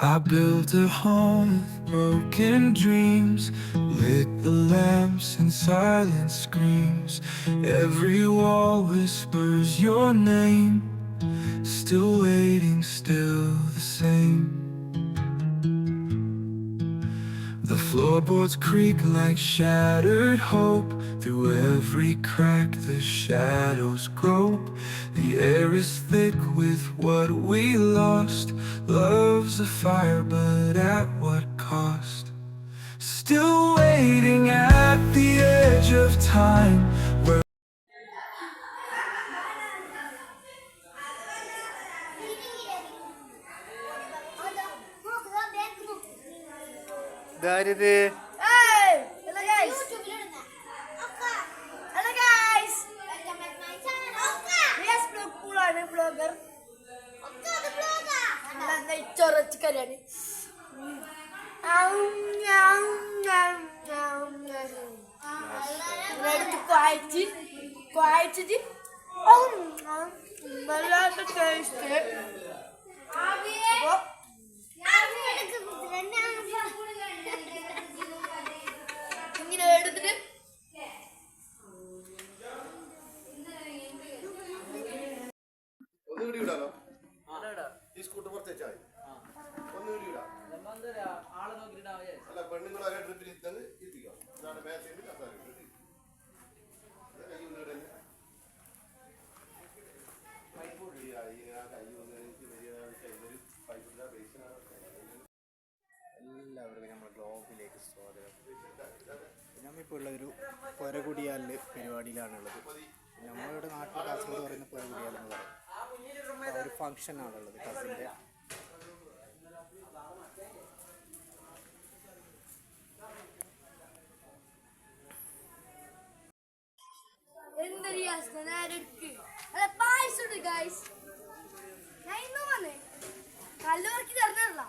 I built a home, broken dreams, lit the lamps and silent screams. Every wall whispers your name, still waiting, still the same. Floorboards creak like shattered hope. Through every crack, the shadows grope. The air is thick with what we lost. Love's a fire, but at what cost? Still waiting at the edge of time. Vlogger. നെയ്ച്ചോറ് ചിക്കനാണ് എടുത്ത് കുഴച്ച് കുഴച്ചിട്ട് വല്ലാത്ത taste അപ്പോൾ ഈ scooter പുറത്ത് വെച്ചാൽ ഒന്ന് വിടാം അല്ല പെണ്ണുങ്ങൾ ഒരേ ട്രിപ്പിൽ ഇരുത്തത് ഇരുത്തിക്കോ ഇതാണ് മേശയിൽ കസാര ഇട്ടിട്ട്. ഇത് കൈ ഒന്ന് ഒന്ന് പൈപ്പില്ല ബേസിനാണ് നമ്മുടെ ഗ്ലോബിലേക്ക് സ്വാഗതം. നമ്മിപ്പോൾ ഉള്ളൊരു പൊരകുടിയാലിൽ പരിപാടിയിലാണുള്ളത്. നമ്മളുടെ നാട്ടിൽ കാസർഗോഡ് പറയുന്ന പൊരകുടിയാലെന്ന് പറയും ഒരു ഫങ്ഷനാണുള്ളത് കസിന്റെ എന്തൊരു പായസം ഗൈസ് ഞാൻ ഇന്നും വന്നേ. കല്ലുറക്കി തരണല്ല